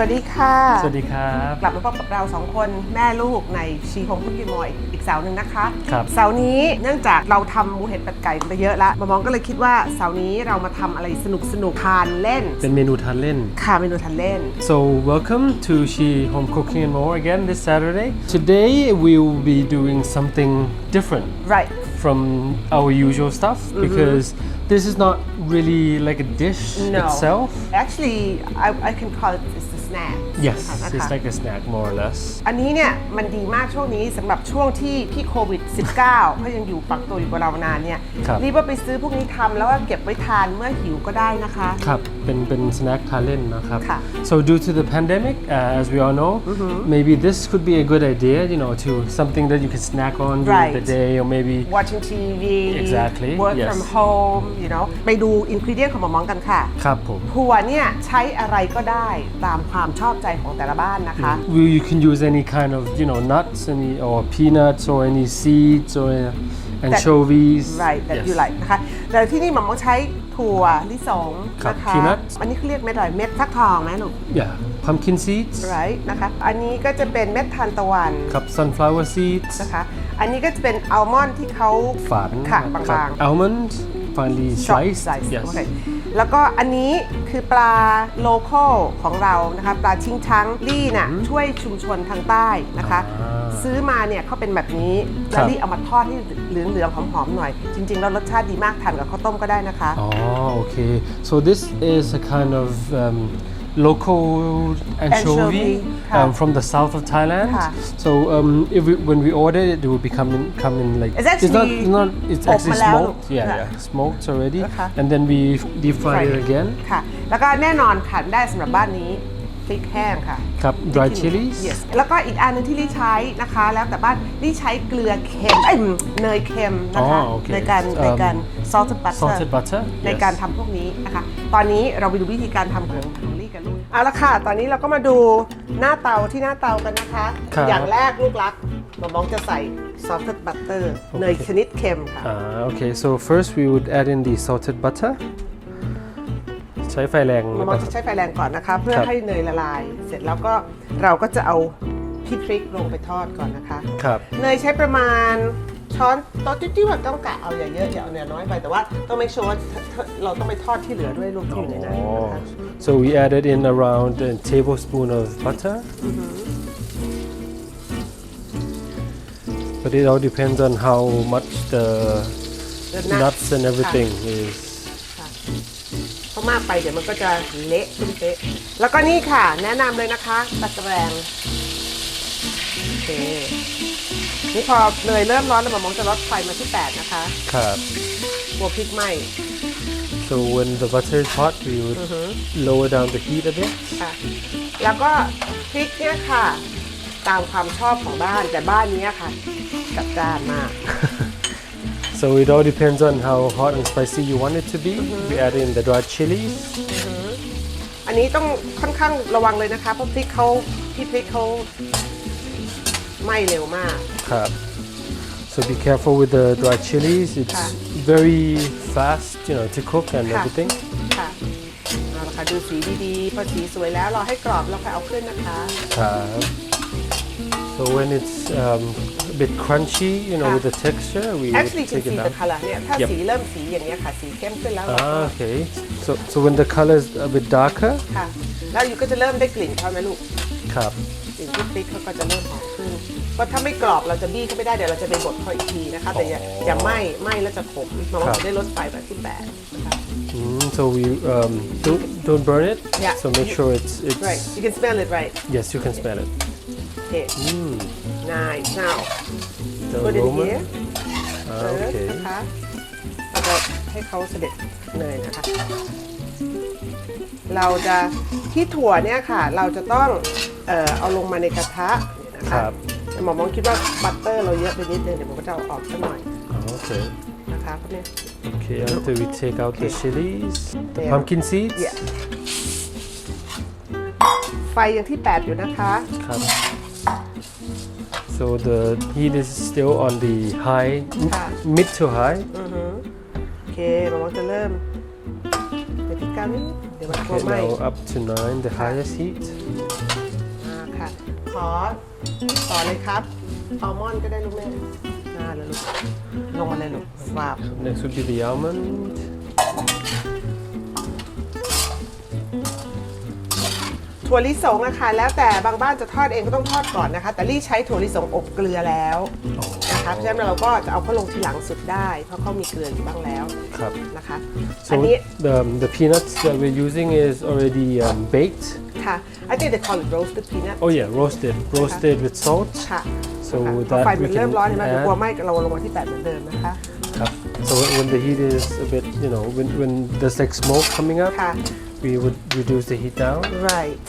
วัสดีค่ะ สวัสดีครับ กลับมาพบกับเราสองคนแม่ลูกในชีโฮมคุกกี้มอยอีกเสาร์หนึ่งนะคะครับเสาร์นี้เนื่องจากเราทำหมูเห็ดเป็ดไก่ไปเยอะละมามองก็เลยคิดว่าเสาร์นี้เรามาทำอะไรสนุกสนุกๆทานเล่น เป็นเมนูทานเล่น ค่ะเมนูทานเล่น So welcome to She Home Cooking and More again this Saturday. Today we will be doing something different right from our usual stuff because this is not really like a dish no itself. actually I, I can call it it's a snack Yes, นะคะ it's like a snack more or less. อันนี้เนี่ยมันดีมากช่วงนี้สำหรับช่วงที่ที่โควิด -19 เขายังอยู่ฝังตัวอยู่กับเรานานเนี่ยครับรีบว่าไปซื้อพวกนี้ทำแล้วก็เก็บไว้ทานเมื่อหิวก็ได้นะคะ ครับเป็นเป็นสแน็คทานเล่นนะครับ ค่ะ So due to the pandemic, uh, as we all know, maybe this could be a good idea, you know, to something that you can snack on during the Right. day or maybe watching TV Exactly, work yes. from home you know ไปดูอินก e เดียนของหมอมองกันค่ะ ครับผม ถั่วเนี่ยใช้อะไรก็ได้ตามความชอบใจของแต่ละบ้านนะคะ Well, you can use any kind of, you know, nuts, any or peanuts or any seeds or uh, anchovies. right that Yes. you like นะคะแต่ที่นี่หมอมองใช้ถั่วลิสงครับนะคะ peanuts อันนี้เขาเรียกเม็ดอะไรเม็ดฟักทองไหมลูก Yeah, pumpkin seeds. right นะคะ อันนี้ก็จะเป็นเม็ดทานตะวันครับ sunflower seeds. นะคะ อันนี้ก็จะเป็นอัลมอนด์ที่เขาฝันค่ะครับบาง almond finely ๆช็อต sliced. ไซส์ Yes. โอเคแล้วก็อันนี้คือปลาโลคอลของเรานะคะปลาชิงช้างลี่น่ะช่วยชุมชนทางใต้นะคะ อ่าซื้อมาเนี่ยเขาเป็นแบบนี้ครัแล้วบลี่เอามาทอดให้เหลืองๆหอมๆหน่อย จริงๆแล้วรสชาติดีมากทานกับข้าวต้มก็ได้นะคะ Oh, okay. So this is a kind of um, local anchovy, Anchovy, um, ค่ะ from the south of Thailand. ค่ะ So um, if we, when we order it, it will be coming come in like It's not actually not it's อบ actually มาแล้ว smoked. Yeah, ค่ะ yeah, smoked already, นะคะ and then we deep fry it again. ค่ะ แล้วก็แน่นอนขาดไม่ได้สำหรับบ้านนี้พริกแห้งค่ะครับ dried chilies. yes แล้วก็อีกอันหนึงที่ลี่ใช้นะคะ แล้วแต่บ้านลี่ใช้เกลือเค็มเอ้ยเนยเค็มนะคะอ๋อโอเคในการเอิ่มในการ salted butter Salted butter. ใน yes. การทำพวกนี้นะคะ ตอนนี้เราไปดูวิธีการทำของของลี่กับลูก เอาละค่ะ ตอนนี้เราก็มาดูหน้าเตาที่หน้าเตากันนะคะ ครับอย่างแรกลูกรักหมอมองจะใส่ salted butter เนยชนิดเค็มค่ะ Ah, okay. So first we would add in the salted butter. ใช้ไฟแรงหมอนะมคอรังบจะใช้ไฟแรงก่อนนะคะ เพื่อครับ ให้เนยละลาย เสร็จแล้วก็เราก็จะเอาพี่พริกลงไปทอดก่อนนะคะ ครับ เนยใช้ประมาณ ช้อนโต๊ะจิ้วๆอะต้องกะเอาอย่าเยอะอย่าเอาเนื้อน้อยไปแต่ว่าต้องไม่ชัวร์ว่าเราต้องไปทอดที่เหลือด้วยลูกที่อยู่ในนั้นนะคะ Oh. So we added in around a tablespoon of butter. But it all depends on how much the The nuts, nuts and everything is. ค่ะเพราะมากไปเดี๋ยวมันก็จะเละตุ้มเป๊ะแล้วก็นี่ค่ะ แนะนำเลยนะคะตะแกรงโอเค นี่พอเนยเริ่มร้อนแล้วหมอมองจะลดไฟมาที่ 8 นะคะครับกลัวพริกไหม้ So when the butter is hot, we would lower down the heat a bit. ค่ะแล้วก็พริกเนี่ยค่ะ ตามความชอบของบ้านแต่บ้านเนี้ยค่ะจัดจ้านมาก So it all depends on how hot and spicy you want it to be. We add in the dried chilies. อันนี้ต้องค่อนข้างระวังเลยนะคะ เพราะพริกเขาพี่พริกเขา ไหม้เร็วมาก ครับ So be careful with the dried chilies. It's Ah. very fast, you know, to cook and Ah. everything. ค่ะเอาละค่ะดูสีดีๆ พอสีสวยแล้วเราให้กรอบเราค่อยเอาขึ้นนะคะ Crab. So when it's um, a bit crunchy, you know, Ah. with the texture, we would actually you can take it see the down. color เนี่ยถ้า Yep. สีเริ่มสีอย่างเงี้ยค่ะสีเข้มขึ้นแล้วเราก็ Ah, okay. So so when the color is a bit darker, ค่ะ แล้วอยู่ก็จะเริ่มได้กลิ่นเขาไหมลูก crab. กลิ่นที่พริกเขาก็จะเริ่มหอมขึ้นเพราะถ้าไม่กรอบเราจะบี้เขาไม่ได้เดี๋ยวเราจะไปบดเขาอีกทีนะคะ แต่อย่าอ๋ออย่าไหม้ไหม้แล้วจะขมเราครับจะได้ลดไฟแบบที่แปดนะคะ Mm, so we um, don't don't burn it. Yeah. So make sure it's it's right you can smell it right yes you can smell it. โอเค nice now The put it aroma. here Ah, เออ okay. นะคะแล้วก็ให้เขาเสด็จเนยนะคะ เราจะที่ถั่วเนี่ยค่ะ เราจะต้องเอ่อเอาลงมาในกระทะเนี่ยนะครัคะบแต่หมอมองคิดว่าบัตเตอร์เราเยอะไปนิดนึงเดี๋ยวผมก็จะเอาออกสักหน่อย Ah, okay. นะคะเพราะเนี่ย Okay. After we take out the chilies, the Yeah. pumpkin seeds. Yeah. ไฟยังที่ 8 อยู่นะคะ Crab. So the heat is still on the high, m- Ah. mid to high. โอเคหมอมองจะเริ่มไปที่ กันเดี๋ยวมันกลัว Okay, ไหม้ now up to nine, the highest heat. ขอต่อเลยครับอัลมอนด์ก็ได้ลูกแม่น่าเลยลูกลงมาเลยลูกวาบ Next would be the almond. ถั่วลิสงอะค่ะแล้วแต่บางบ้านจะทอดเองก็ต้องทอดก่อนนะคะ แต่ลี่ใช้ถั่วลิสงอบเกลือแล้ว นะคะเพราะฉะนั้นเราก็จะเอาเข้าลงทีหลังสุดได้ เพราะเขามีเกลืออยู่บ้างแล้ว Crap. นะคะ So อันนี้ the, the peanuts that we're using is already um, baked. ค่ะ I think they call it roasted peanut Oh yeah, roasted. Roasted with salt. ค่ะ So ค่ะ with พอไฟ that มั we นเริ่ม can ร้อนเห็นไหมเดี๋ยวกลัว add ไหม้เราลงมาที่แปดเหมือนเดิมนะคะ Cup. So when when the heat is a bit, you know, when, when there's like smoke coming up, ค่ะ we would reduce the heat down. right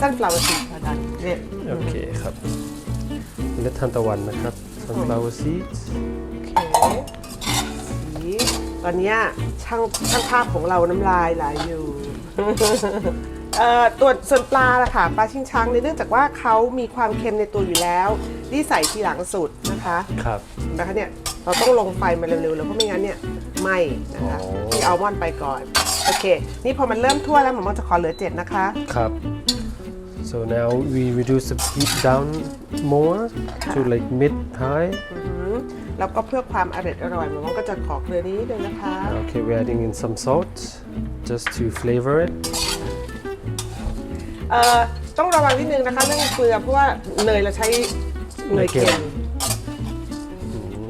sunflower seed ค่ะดันเนี่ย โอเคครับเมล็ดทานตะวันนะครับ sunflower seeds โอเคสีตอนเนี้ยช่างช่างภาพของเราน้ำลายไหลอยู่ เอ่อตัวส่วนปลาล่ะค่ะปลาชิงช้างเนี่ยเนื่องจากว่าเขามีความเค็มในตัวอยู่แล้วนี่ใส่ทีหลังสุดนะคะครับนะคะเนี่ยเราต้องลงไฟมาเร็วๆแล้วเพราะไม่งั้นเนี่ยไหม้นะคะอ๋อที่อัลมอนด์ไปก่อนโอเค นี่พอมันเริ่มทั่วแล้วหมอมอนจะขอเหลือเจ็ดนะคะ ครับ so now we reduce the heat down more to like mid high อือหือแล้วก็เพื่อความอร่อยอร่อยหมอมอนก็จะขอเกลือนี้เลยนะคะ okay we're adding in some salt just to flavor it เอ่อต้องระวังนิดนึงนะคะเรื่องเกลือเพราะว่าเนยเราใช้เนยเค็ม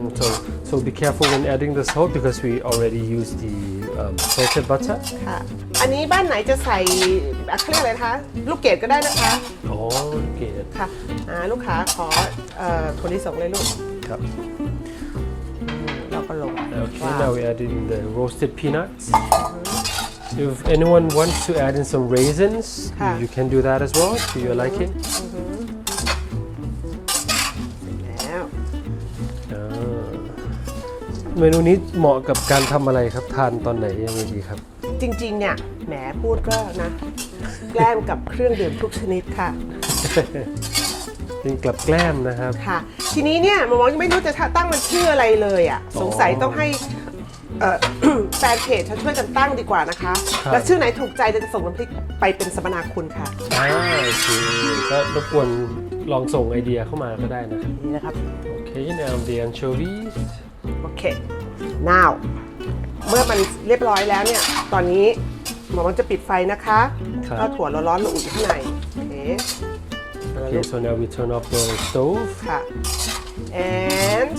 Mm, so so be careful when adding the salt because we already used the um, salted butter ค่ะ อันนี้บ้านไหนจะใส่อะเขาเรียกอะไรนะคะ ลูกเกดก็ได้นะคะ oh okay ค่ะอ่าลูกค้าขอเอ่อถั่วลิสงเลยลูก ครับ เราก็ลง Okay, ว้าว now we add in the roasted peanuts. If anyone wants to add in some raisins, Ha. you, you can do that as well to your liking. แล้ว อ่าเมนูนี้เหมาะกับการทำอะไรครับ ทานตอนไหนยังไงดีครับ จริงๆ เนี่ยแหมพูดก็นะ แกล้มกับเครื่องดื่มทุกชนิดค่ะเป็นกลับแกล้มนะครับ ค่ะ ทีนี้เนี่ยหมอมองยังไม่รู้จะตั้งมันชื่ออะไรเลยอะสงสัยต้องให้เอ่อ แฟนเพจฉันช่วยกันตั้งดีกว่านะคะ ครับ แล้วชื่อไหนถูกใจเดี๋ยวจะส่งน้ำพริกไปเป็นสมนาคุณค่ะ อ่าโอเคก็รบกวนลองส่งไอเดียเข้ามาก็ได้นะครับ นี่นะครับโอเค now the anchovies โอเค now เมื่อมันเรียบร้อยแล้วเนี่ย ตอนนี้หมอมองจะปิดไฟนะคะครับ เอาถั่วร้อนๆมาอุ่นข้างในโอเค Okay so now we turn off the stove ค่ะ and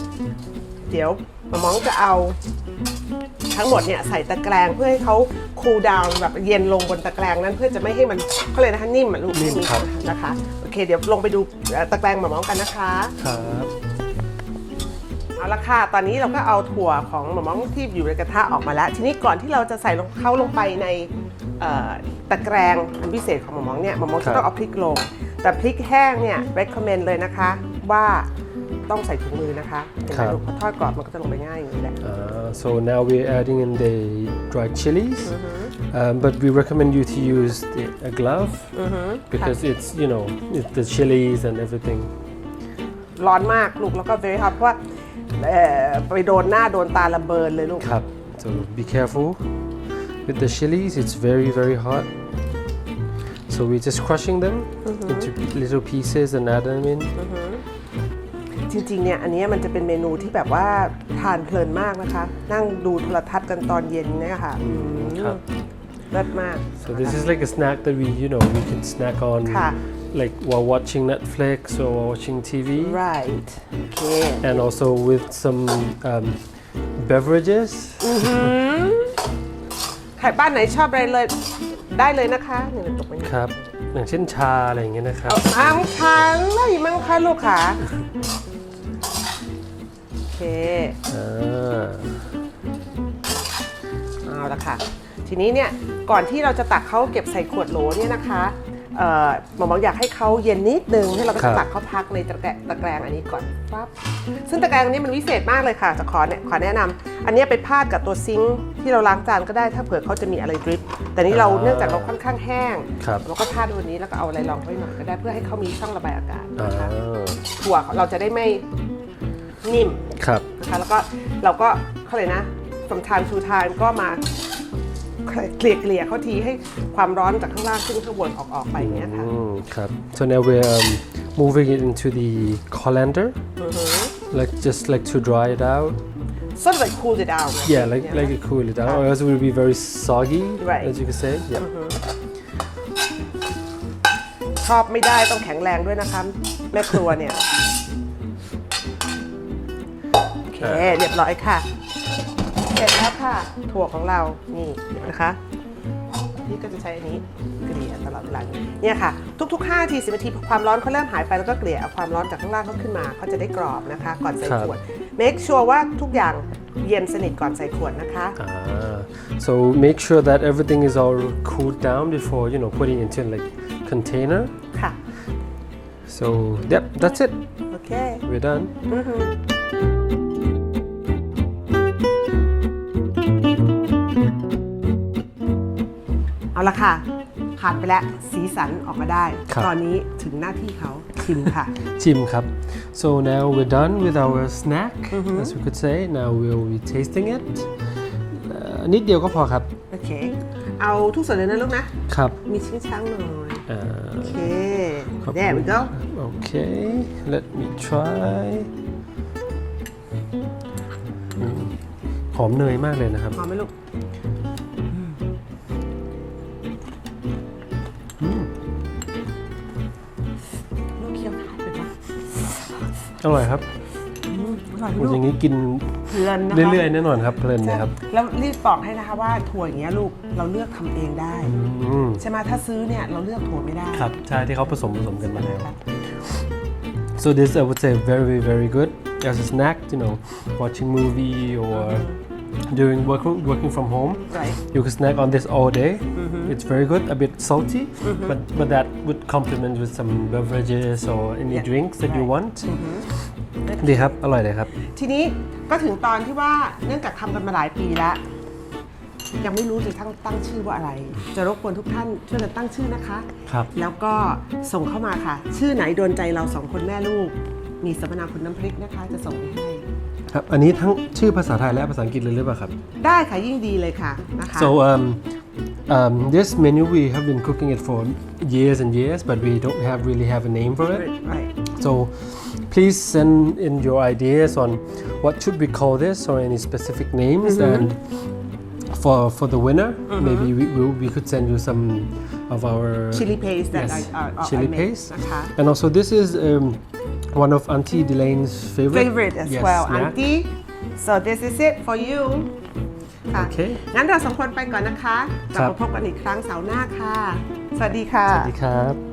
เดี๋ยวหมอมองจะเอาทั้งหมดเนี่ยใส่ตะแกรงเพื่อให้เขาคูลดาวน์แบบเย็นลงบนตะแกรงนั้นเพื่อจะไม่ให้มันเขาเลยกนะคะนิ่มอะลูกนิ่มครับ นะคะ โอเค เดี๋ยวลงไปดูเอ่อตะแกรงหมอมองกันนะคะ ครับ เอาละค่ะ ตอนนี้เราก็เอาถั่วของหมอมองที่อยู่ในกระทะออกมาแล้ว ทีนี้ก่อนที่เราจะใส่ลงเขาลงไปในเอ่อตะแกรงอันพิเศษของหมอมองเนี่ยหมอมองจะต้องเอาพริกลง แต่พริกแห้งเนี่ย recommend เลยนะคะ ว่าต้องใส่ถุงมือนะคะเห็นไหมลูกพอทอดกรอบมันก็จะลงไปง่ายอย่างนี้แหละ Uh, so now we're adding in the dried chilies, um, but we recommend you to use the, a glove because it's you know it's the chilies and everything. ร้อนมากลูกแล้วก็ very hot เพราะว่าเอ่อ ไปโดนหน้าโดนตาระเบิดเลยลูก Cup. So be careful with the chilies. It's very very hot. So we're just crushing them into little pieces and add them in. จริงๆ เนี่ย อันเนี้ยมันจะเป็นเมนูที่แบบว่าทานเพลินมากนะคะ นั่งดูโทรทัศน์กันตอนเย็นเนี่ยค่ะอืมครับเลิศมาก So this is like a snack that we you know we can snack on Ka. Like while watching Netflix or while watching TV. right โอเค and also with some um, beverages. ใครบ้านไหนชอบอะไรเลยได้เลยนะคะเนี่ยมันตกไปครับ อย่างเช่นชาอะไรอย่างเงี้ยนะครับเอาอ้างคันอะไรมั่งคะลูกค่ะ โอเค อ่า เอาละค่ะ ทีนี้เนี่ย ก่อนที่เราจะตักเขาเก็บใส่ขวดโหลเนี่ยนะคะเอ่อ หมอบอกอยากให้เขาเย็นนิดนึงให้เราก็จะตักเขาพักในตะแกรงตะแกรงอันนี้ก่อนปั๊บซึ่งตะแกรงอันนี้มันวิเศษมากเลยค่ะจะขอเนี่ยขอแนะนำอันเนี้ยไปพาดกับตัวซิงค์ที่เราล้างจานก็ได้ถ้าเผื่อเขาจะมีอะไรดริปแต่นี่เราเนื่องจากเราค่อนข้างแห้งครับเราก็พาดวันนี้แล้วก็เอาอะไรรองไว้หน่อยก็ได้เพื่อให้เขามีช่องระบายอากาศอ่านะคะถั่วเราจะได้ไม่นิ่มครับนะคะแล้วก็เราก็เขาเลยกนะ from time to time ก็มา เกลี่ยเกลี่ยเขาทีให้ความร้อนจากข้างล่างขึ้นข้างบนออกออกไปอย่างเงี้ยค่ะ Mm, ครับ so now we're um, moving it into the colander like just like to dry it out sort of like cool it out yeah like like it cool it down or else it will be very soggy Right. as you can say yeah ชอบไม่ได้ต้องแข็งแรงด้วยนะคะ แม่ครัวเนี่ย โอเค เรียบร้อยค่ะ เสร็จแล้วค่ะ ถั่วของเรา นี่นะคะพี่ก็จะใช้อันนี้เกลี่ยตลอดเวลาเนี่ยค่ะ ทุก ๆ 5 ที10นาทีพอความร้อนเขาเริ่มหายไปแล้วก็เกลี่ยเอาความร้อนจากข้างล่างเขาขึ้นมาเขาจะได้กรอบนะคะ ก่อนใส่ครับขวด make sure ว่าทุกอย่างเย็นสนิทก่อนใส่ขวดนะคะ Ah, so make sure that everything is all cooled down before you know putting into like container ค่ะ so yep that's it โอเค we're done เอาละค่ะผ่านไปแล้วสีสันออกมาได้ ครับ ตอนนี้ถึงหน้าที่เขาชิมค่ะชิมครับ so now we're done with our snack as we could say now we'll be tasting it เอ่อนิดเดียวก็พอครับ โอเค เอาทุกส่วนเลยนะลูกนะ ครับ มีชิ้นช้างหน่อยอ่าโอเค ขอบคุณ there we go okay let me try อืมหอมเนยมากเลยนะครับพอไหมลูก อร่อยครับอร่อยไหมอลูกย่างนี้กินเพลินนะคะเรื่อยๆแน่นอนครับเพลินเลยครับแล้วรีบบอกให้นะคะว่าถั่วอย่างเงี้ยลูกเราเลือกทำเองได้ อืมใช่ไหมถ้าซื้อเนี่ยเราเลือกถั่วไม่ได้ครับใช่ที่เขาผสมผสมกันมาแล้ว so this I would say very very good as a snack you know watching movie or doing working working from home right you can snack on this all day it's very good a bit salty but but that would complement with some beverages or any Yeah, drinks that you right. want ดีครับ อร่อยเลยครับ ทีนี้ก็ถึงตอนที่ว่าเนื่องจากทำกันมาหลายปีแล้ว ยังไม่รู้จะตั้งตั้งชื่อว่าอะไร จะรบกวนทุกท่านช่วยกันตั้งชื่อนะคะ ครับ แล้วก็ส่งเข้ามาค่ะ ชื่อไหนโดนใจเราสองคนแม่ลูก มีสัมมนาคุณน้ำพริกนะคะ จะส่งไปให้ ครับอันนี้ทั้งชื่อภาษาไทยและภาษาอังกฤษเลยหรือเปล่าครับ ได้ค่ะยิ่งดีเลยค่ะนะคะ So um, um, this menu we have been cooking it for years and years, but we don't have really have a name for it. right So please send in your ideas on what should we call this or any specific names and for for the winner maybe we, we, we could send you some of our chili paste that yes, I, uh, uh chili I made. paste. Okay. And also this is um, one of Auntie Delaine's favorite. Favorite as yes, well. Auntie. So this is it for you. Okay. งั้นเราสองคนไปก่อนนะคะกลับมาพบกันอีกครั้งเสาร์หน้าค่ะ